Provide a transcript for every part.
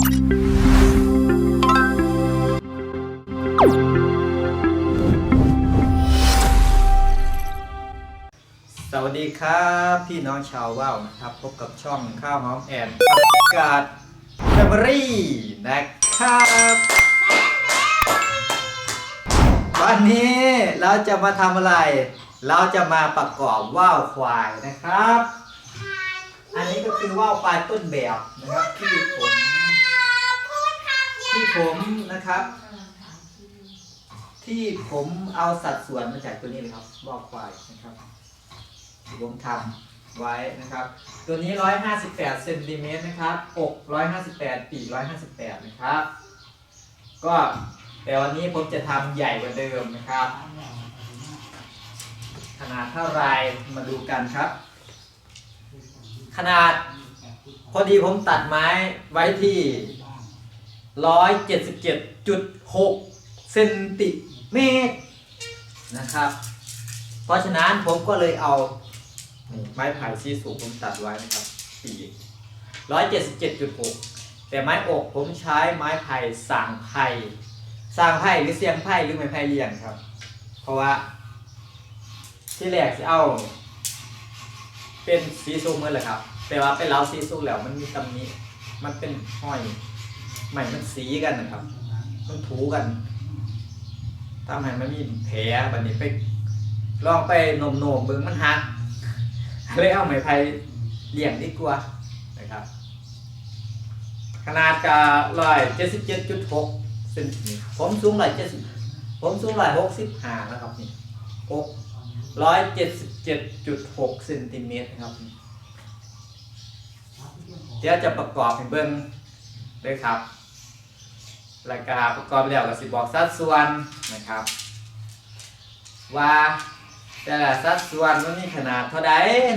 สวัสดีครับพี่น้องชาวว่าวนะครับ พบกับช่องข้าวหอมแอนประกาศแฟมิลี่นะครับวันนี้เราจะมาทำอะไร เราจะมาประกอบว่าวควายนะครับ อันนี้ก็คือว่าวควายต้นแบบนะครับที่ผม ที่ผมนะครับ ที่ผมเอาสัดส่วนมาจากตัวนี้เลยครับว่าวควายนะครับผมทำไว้นะครับ ตัวนี้ 158เซนติเมตรนะครับอก158 ปีก158 นะครับ ก็แต่วันนี้ผมจะทำใหญ่กว่าเดิมนะครับ ขนาดเท่าไรมาดูกันครับ ขนาดพอดีผมตัดไม้ไว้ที่ 177.6เซนติเมตรนะครับ เพราะฉะนั้นผมก็เลยเอาไม้ไผ่ซีสูงผมตัดไว้นะครับปีร้อยเจ็ดสิบเจ็ดจุดหกแต่ไม้อกผมใช้ไม้ไผ่สางไผ่สางไผ่หรือเสียงไผ่หรือไม้ไผ่เลียงครับ เพราะว่าที่แรกจะเอา เป็นซีซูเมื่อแหละครับ แต่ว่าเป็นเล้าซีซูแล้วมันมีตำหนี้มันเป็นห้อย ใหม่มันสีกันนะครับ มันถูกันทำให้มันมีแผลบันนี้ไปลองไปโนมโนมเบิ้งมันหักเลยเอาไม้ไผ่เลี้ยงดีกว่านะครับ ขนาดกะร้อยเจ็ดสิบเจ็ดจุดหกเซนติเมตรผมสูงร้อยเจ็ดสิบผมสูงร้อยหกสิบห้านะครับนี่หกร้อยเจ็ดสิบเจ็ดจุดหกเซนติเมตรนะครับ เดี๋ยวจะประกอบให้เบิ้งเลยครับ รายกาประกอบแล้วก็สิบอกสัดส่วนนะครับ ว่าแต่ละสัดส่วนมันมีขนาดเท่าใด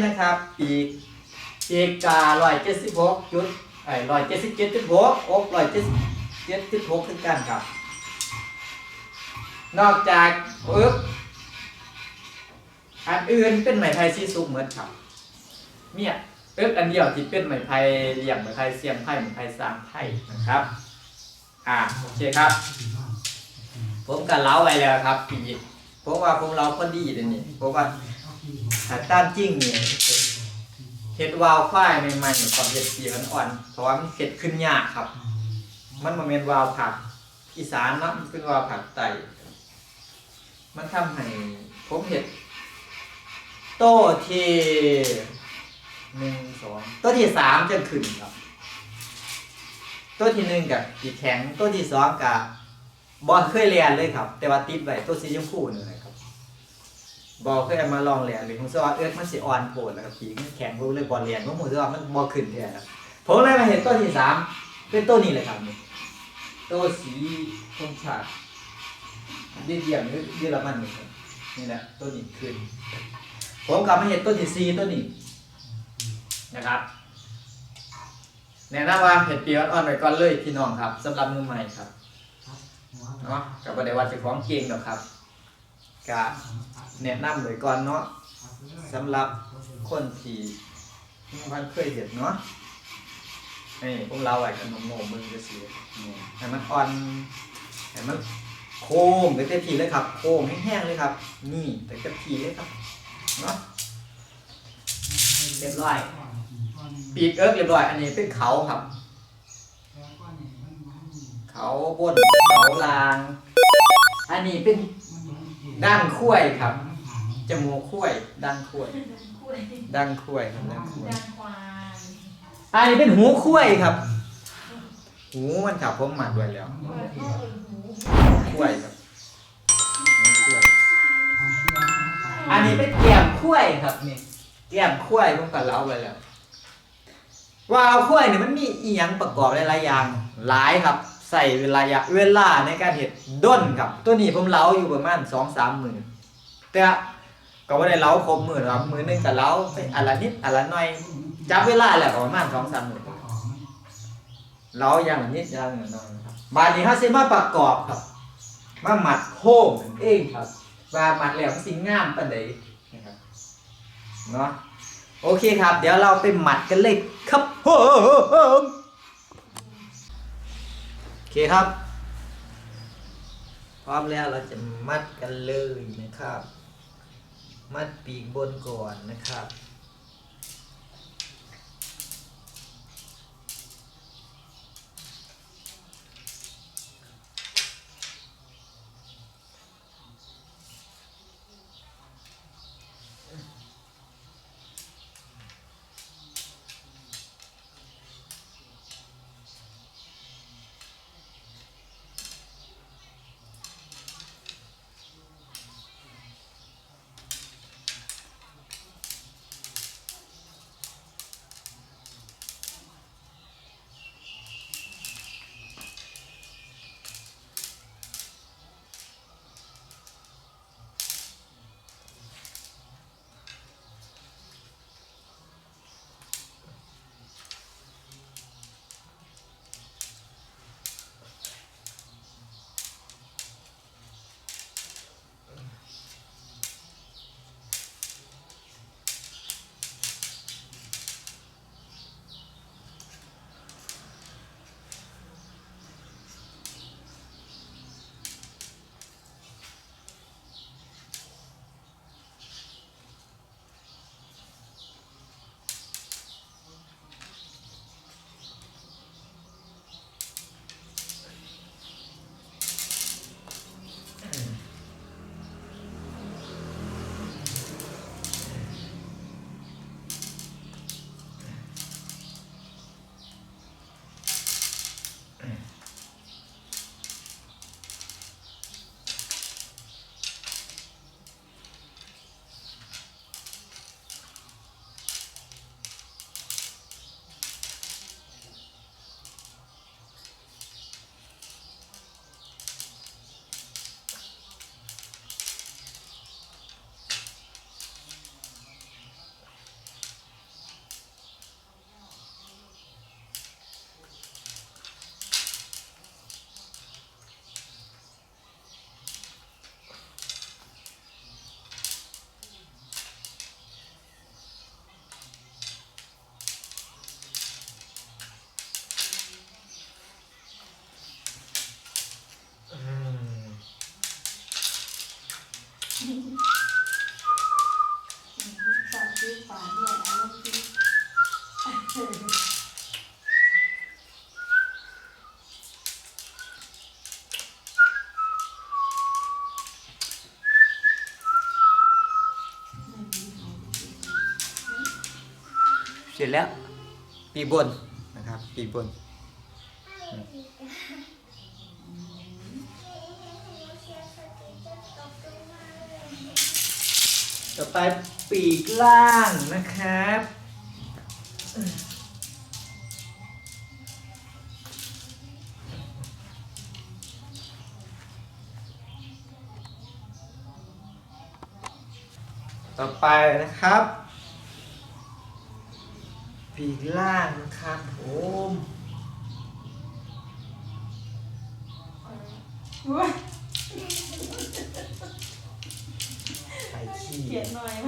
นะครับ ปีกปีกการ้อยเจ็ดสิบหกจุดไอ้ร้อยเจ็ดสิบเจ็ดจุดหกอกร้อยเจ็ดเจ็ดจุดหกคือกันครับ นอกจากปึ๊บอันอื่นเป็นไหมไทยซีซุปเหมือนครับ เนี่ยเอิบอันเดียวที่เป็นไหมไทยเลี่ยงไหมไทยเสียมไทยไหมไทยสามไทยนะครับ อ่าโอเคครับ ผมก็เล้าไว้แล้วครับปีกเพราะว่าผมเราพอดีเลยนี่เพราะว่าถ้าต้านจริงเนี่ยเห็ดวาวควายใหม่ๆเนี่ยความเห็ดสีอ่อนๆเพราะว่ามันเห็ดขึ้นยากครับ มันมาเมนวาวผักอีสานเนาะมันเป็นวาวผักไตมันทำให้ผมเห็ด โตที่หนึ่งสองโตที่สามจะขึ้นครับ โต้ที่หนึ่งกับอีแข็งโต้ที่สองกับบอลเคยเรียนเลยครับ แต่ว่าติดไว้โต้สีชมพูนี่แหละครับบอลเคยมาลองเรียนเลยผมสว่าเอิร์ธมันสิอ่อนโผล่แล้วก็ผีมันแข็งผมเลยบอลเรียนว่าผมสว่ามันบอลขึ้นแทนครับผมเลยมาเห็นต้นที่สามเป็นต้นนี้เลยครับนี่ต้นสีธงชาติเยี่ยมเยี่ยมเยอรมันนี่ครับนี่แหละต้นนี้ขึ้นผมกลับมาเห็นต้นที่สี่ต้นนี้นะครับ แนะนำว่าเห็ดปีอ่อนๆไว้ก่อนเลยพี่น้องครับสำหรับมือใหม่ครับเนาะกับประเดี๋ยววันจะของเก่งหรอกครับกะแนะนำไว้ก่อนเนาะสำหรับคนที่มันเคยเห็นเนาะนี่พวกเราไอ้กันโนมๆมึงจะเสียให้มันอ่อนให้มันโค้งไปเต็มทีเลยครับ โค้งแห้งๆเลยครับ นี่แต่เต็มทีเลยครับเนาะเรียบร้อย ปีกเอิร์กเรียบร้อย อันนี้เป็นเขาครับ เขาบนเขาลาง อันนี้เป็นด้านคุ้ยครับจมูกคุ้ยดังคุ้ยดังคุ้ยดังคุ้ยดังควอันนี้เป็นหูคุ้ยครับ หูมันครับผมหมักไว้แล้วคุ้ยครับคุ้ยอันนี้เป็นแก้มคุ้ยครับนี่แก้มคุ้ยผมก็เล้าไว้แล้ว วาวคุ้ยเนี่ยมันมีอีหยังประกอบหลายๆอย่างหลายครับ ใส่เวลาเวลาในการเห็ดด้นครับ ตัวนี้ผมเล้าอยู่ประมาณสองสามหมื่นแต่ก็ว่าได้เล้าครบหมื่นครับมือหนึ่งก็เล้าไปอันละนิดอันละหน่อยจับเวลาแหละประมาณสองสามหมื่นเราอย่างนิดอย่างหน่อยครับบานนี้เขาสิมาประกอบครับ มาหมัดโค้งเองครับว่าหมัดแล้วมันสิงามปานใดนะครับเนาะ โอเคครับ เดี๋ยวเราไปหมัดกันเลยครับผมเคครับ พร้อมแล้วเราจะมัดกันเลยนะครับ มัดปีกบนก่อนนะครับ ร็จแล้ว ปีบนนะครับ ปีบน ต่อไปปีกล่างนะครับ ต่อไปนะครับ ปีกล่างนะครับผมอุ๊ยไปที่เขียนหน่อยไหม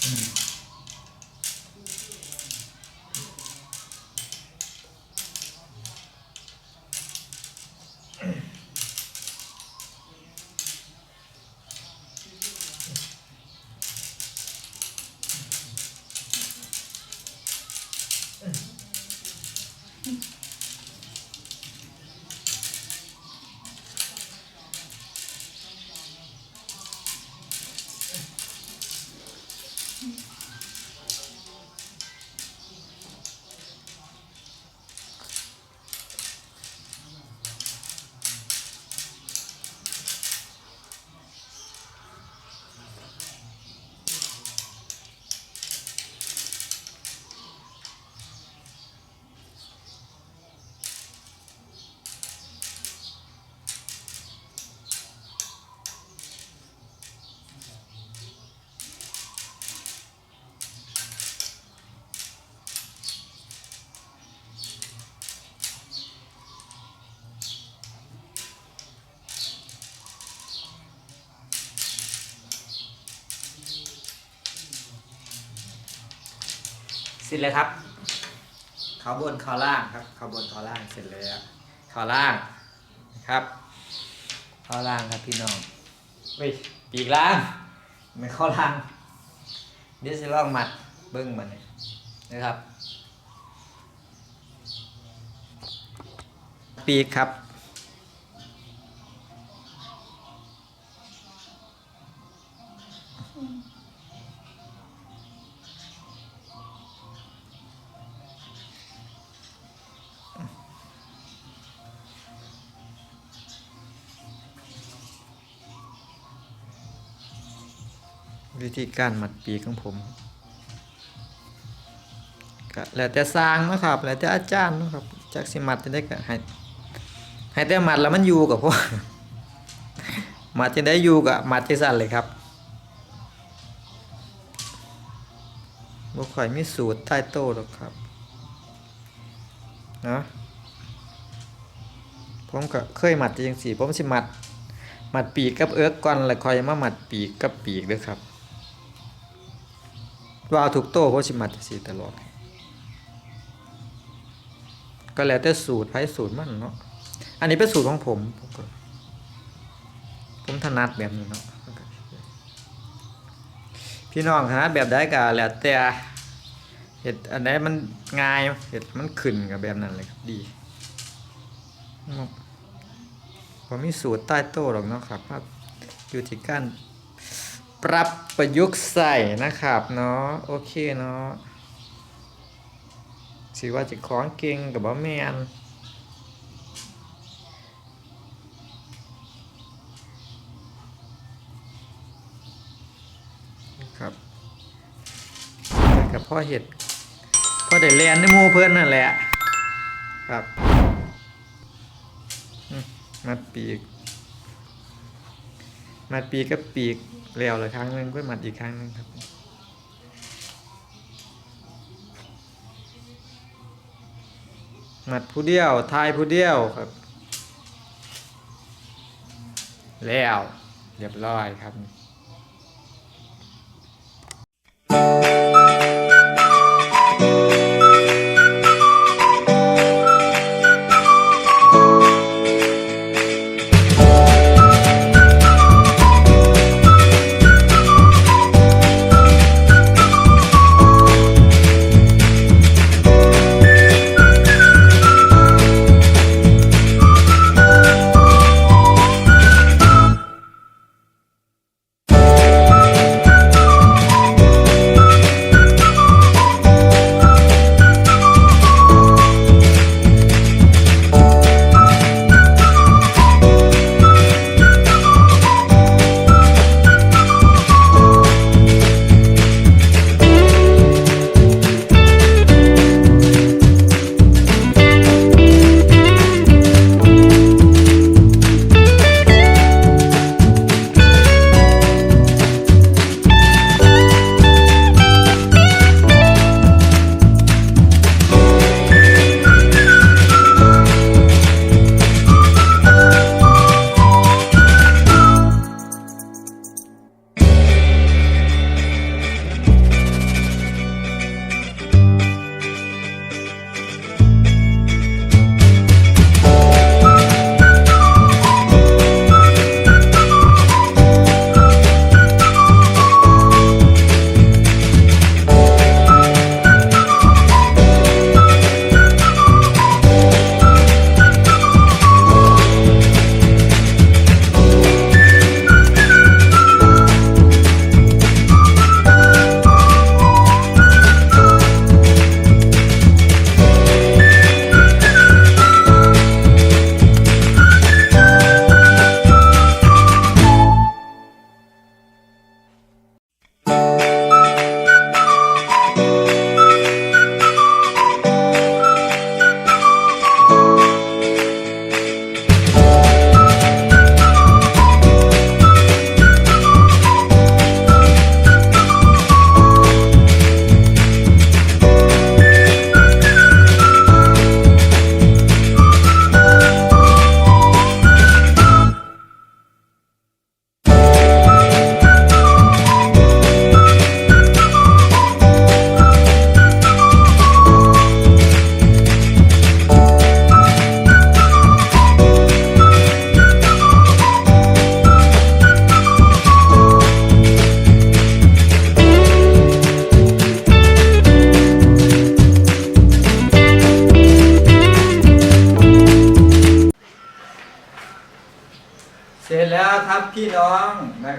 Mm. เสร็จแล้วครับขาบนขาล่างครับขาบนขาล่างเสร็จแล้วเขาล่างนะครับข้าล่างครับพี่น้องเว้ยปีกล่างไม่ข้าล่างเดี๋ยวจะลองมัดเบิ้งมันเลยนะครับ ปีกครับ วิธีการมัดปีกของผมก็แล้วแต่สร้างนะครับ แล้วแต่อาจารย์นะครับจากสิมัดจะได้ก็ให้ให้แต่มัดแล้วมันอยู่กับพวกมัดจะได้อยู่กับมัดที่สั่นเลยครับบ่ค่อยมีสูตรใต้โต๊ะหรอกครับเนาะผมก็เคยมัดจังสี่ผมสิมัดมัดปีกกับเอิร์กก่อนแล้วคอยมามัดปีกกับปีกเด้อครับ ว่าเอาถูกโต้เพราะชิมัดสีตลอด ก็แล้วแต่สูตรไพ่สูตรมันเนาะอันนี้เป็นสูตรของผม ผมก็ผมถนัดแบบนี้เนาะพี่น้องถนัดแบบใดก็แล้วแต่เห็ดอันไหนมันง่ายเห็ดมันขึ้นกับแบบนั้นเลยครับดีผมมีสูตรใต้โต๊ะหรอกเนาะครับ อยู่ที่การ ปรับประยุกต์ใส่นะครับเนาะโอเคเนาะสิว่าจะคล้องเก่งกับบ่แมนครับกับพ่อเห็ดพ่อได้แลนในมูเพื่อนนั่นแหละครับมมัดปีกมัดปีกกับปีก แล้วเลยครั้งหนึงก็มัดอีกครั้งหนึงครับหมัดผู้เดียวทายผู้เดียวครับแล้วเรียบร้อยครับ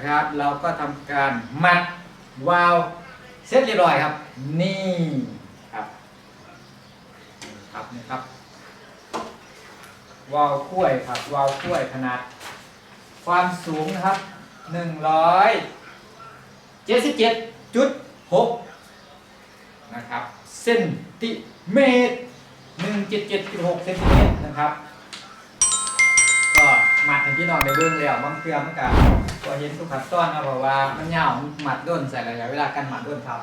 นะครับ เราก็ทำการมัดวาล์วเสร็จเรียบร้อยครับ นี่ครับครับนี่ครับวาล์วคุ้วยครับวาล์วคุ้วยขนาด ความสูงนะครับหนึ่งร้อยเจ็ดสิบเจ็ดจุดหกนะครับเซนติเมตรหนึ่งเจ็ดเจ็ดจุดหกเซนติเมตรนะครับ ก็มัดให้พี่น้องได้เบิ่งแล้วบางเทื่อมันก็ ก็เห็นทุกขั้นตอนนะเพราะว่ามันยาวมันมัดด้นใส่ระยะเวลาการหมัดด้นครับ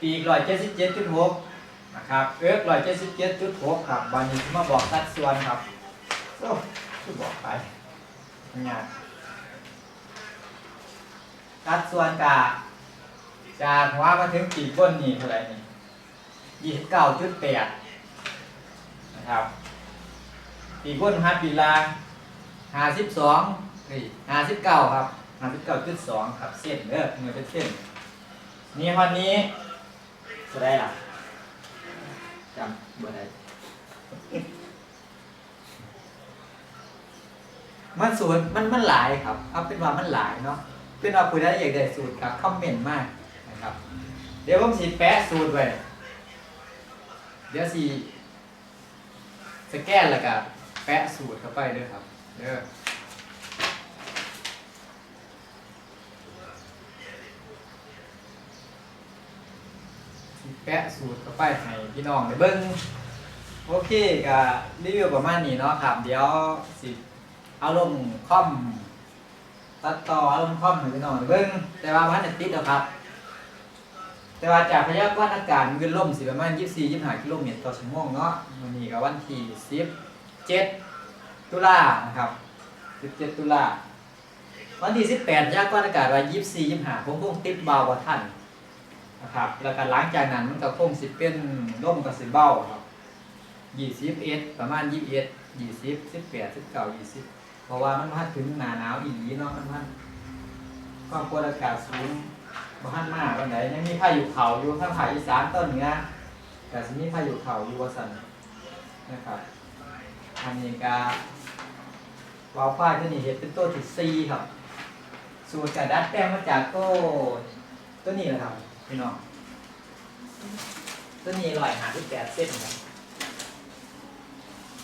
ปีกร้อยเจ็ดสิบเจ็ดจุดหกนะครับเอิร์กร้อยเจ็ดสิบเจ็ดจุดหกครับวันนี้มาบอกสัดส่วนครับโอ้ช่วยบอกไปงานสัดส่วนกาจากหัวมาถึงปีกก้นนี่เท่าไหร่นี่ยี่สิบเก้าจุดแปดนะครับปีก้นฮัดปีลางห้าสิบสอง นี่ห้าสิบเก้าครับห้าสิบเก้าจุดสองครับเส้นเด้อเนื้อเป็นเส้น นี่วันนี้จะได้ล่ะจำบ่ได้มันสูตรมันมันหลายครับเอาเป็นว่ามันหลายเนาะเป็นว่าผู้ใดอยากได้สูตรครับคอมเมนต์มากนะครับ เดี๋ยวผมสิแปะสูตรไว้เดี๋ยวสิสแกนแล้วก็แปะสูตรเข้าไปด้อครับเด้อ แปะสูตรเข้าไปให้พี่น้องได้เบิ่งโอเคก็รีวิวประมาณนี้เนาะครับเดี๋ยวสิเอาลงคอมตัดต่อเอาลงคอมให้พี่น้องได้เบิ่งแต่ว่าพันติดแล้วครับ แต่ว่าจากพยากรณ์อากาศมันล่มสิประมาณ24 25กิโลเมตรต่อชั่วโมงเนาะวันนี้ก็วันที่17ตุลานะครับ17ตุลาวันที่ 18พยากรณ์อากาศว่า24 25ผมคงติดเบากว่าท่าน นะครับ แล้วก็หลังจากนั้นมันก็คงสิเป็นร่มกับสิเบ้าครับยี่สิบเอ็ดประมาณยี่สิบเอ็ดยี่สิบสิบแปดสิบเก้ายี่สิบเพราะว่ามันพัดถึงหนาหนาวอีหลีเนาะมันพัดความกดอากาศสูงบ้านมากวันไหนยังมีพายุเขาอยู่ทางภาคอีสานต้นเหนือแต่สิมีพายุเขาอยู่ว่าสันนะครับอันนี้ก็วาวฟ้าตัวนี้เห็ดเป็นตัวที่สี่ครับสูตรการดัดแปลงมาจากโต้ตัวนี้แหละครับ พี่น้องตัวนี้ร้อยห้าสิบแปดเส้นครับ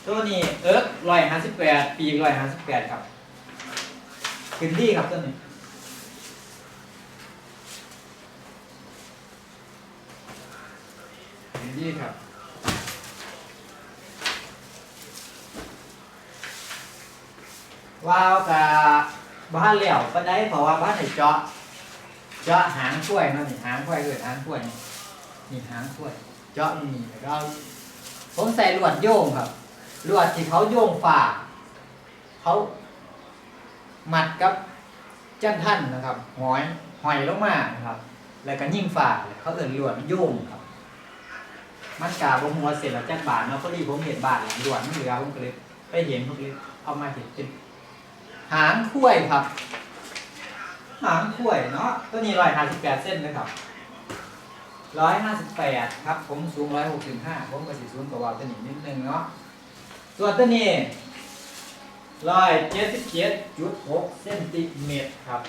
ตัวนี้เอิร์กร้อยห้าสิบแปดปีกร้อยห้าสิบแปดครับขึ้นที่ครับตัวนี้ขึ้นที่ครับว้าวกับบ้านเหลี่ยวก็ได้เพราะว่าบ้านไหนเจาะ เจาะหางถ้วยเนาะนี่หางถ้วยเกิดหางถ้วยนี่นี่หางถ้วย เจาะนี่แล้วก็ผมใส่ลวดโยงครับลวดที่เขาโยงฝ่าเขาหมัดกับจันท่านนะครับหอยหอยลงมานะครับ แล้วก็ยิ่งฝ่าเขาเอินลวดโยงครับ มันกาบหัวเสร็จแล้วจักบาทเนาะพอดีผมเห็นบาทหลังลวดมันเหลือผมก็เลยไปเห็นผมเลยเอามาเห็นเป็นหางถ้วยครับ หางข่วยเนาะตัวนี้ร้อยห้าสิบแปดเส้นนะครับร้อยห้าสิบแปดครับ ผมสูงร้อยหกสิบห้าผมก็สีสูงกว่าตัวนี้นิดนึงเนาะส่วนตัวนี้ร้อยเจ็ดสิบเจ็ดจุดหกเซนติเมตรครับ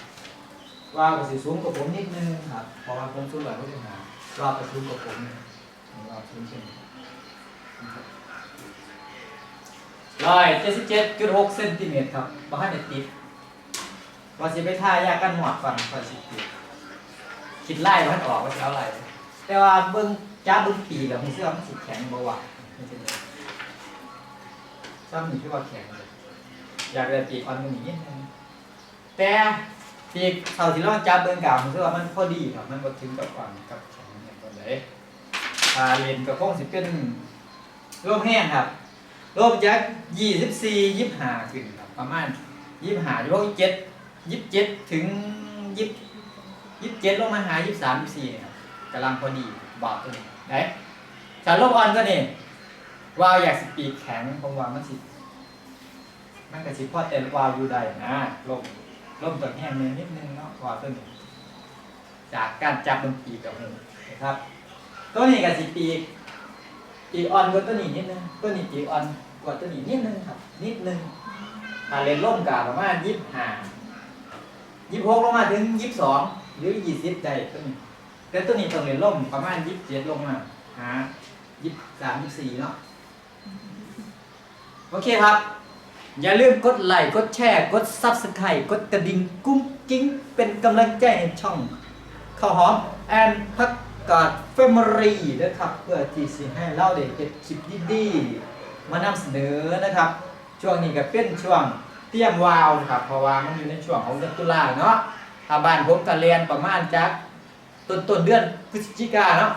ว่าวก็สีสูงกว่าผมนิดนึงครับเพราะว่าผมสูงร้อยหกสิบห้ารอบก็สูงกว่าผมนี่รอบสูงเช่นร้อยเจ็ดสิบเจ็ดจุดหกเซนติเมตรครับบ้านเน็ตติด ว่าสิไปท่ายากกันหมวกก่อนก่อนสิคิดคิดไล่มันออกว่าจะเอาอะไรแต่ว่าเบิ้งจ้าเบิ้งปีแบบมีเสื้อมันสิแข็งบ่วะไม่ใช่เลยซ้ำนี่คือว่าแข็งเลยอยากได้ปีกอ่อนกว่านี้นิดนึงแต่ปีกเท่าที่เราจับเบิ้งเก่าผมคิดว่ามันพอดีครับมันบ่ถึงกับอ่อนกับแข็งอย่างตัวไหนถ้าเลนกับคงสิเป็นร่มแห้งครับร่มจากยี่สิบสี่ยี่สิบห้าขึ้นครับประมาณยี่สิบห้ายี่สิบเจ็ด ยี่สิบเจ็ดถึงยี่สิบยี่สิบเจ็ดลงมาหายี่สิบสามยี่สิบสี่ครับกำลังพอดีบอกตัวนี้ได้สารลมอ่อนก็นี่วาวอยากสปีดแข็งผมว่ามันสิมันก็สิพอแต่วาวอยู่ได้นะลมลมตัวแห้งเนินนิดนึงเนาะวาวตัวนี้จากการจับมันปีกกับมือนะครับ ตัวนี้ก็สิปีกปีกอ่อนกว่าตัวนี้นิดนึงตัวนี้ปีกอ่อนกว่าตัวนี้นิดนึงครับ นิดนึงถ้าเรียนร่มกับประมาณยี่สิบห้า ยี่สิบหกลงมาถึงยี่สิบสองหรือยี่สิบได้ตัวนี้แต่ตัวนี้ต้องเรียนร่มประมาณยี่สิบเจ็ดลงมาหายี่สิบสามยี่สิบสี่เนาะโอเคครับ อย่าลืมกดไลค์กดแชร์กด Subscribe กดกระดิ่งกุ้งกิ้ง เป็นกำลังใจให้ช่องข้าวหอมแอนพักกาดเฟมรีนะครับ เพื่อที่สิให้เราได้เก็บคลิปดีๆมานำเสนอนะครับ ช่วงนี้ก็เป็นช่วง เตรียมวาวนะครับเพราะว่ามันอยู่ในช่วงของเดือนตุลาเนาะถ้าบ้านผมก็เรียนประมาณจากต้นต้นเดือนพฤศจิกาเนาะ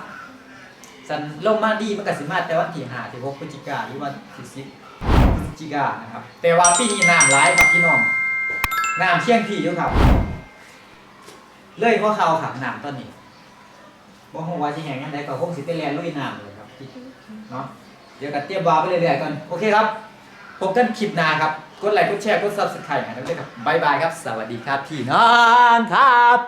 สันลงมาดีมันก็สิมาแต่วันที่5ที่6พฤศจิกาหรือวันที่10พฤศจิกานะครับ แต่ว่าปีนี้น้ำร้ายครับพี่น้องน้ำเชี่ยงที่อยู่ครับ เลยเพราะเขาขับน้ำตอนนี้บ่ฮู้ว่าสิแห่งยังไงก็คงสิไปแล่นลุยน้ำเลยครับเนาะเดี๋ยวกันเตรียมวาวไปเรื่อยๆก่อนโอเคครับพบกันคลิปหน้าครับ กดไลค์กดแชร์กด subscribe ให้ด้วยครับบายบายครับ สวัสดีครับพี่น้องครับ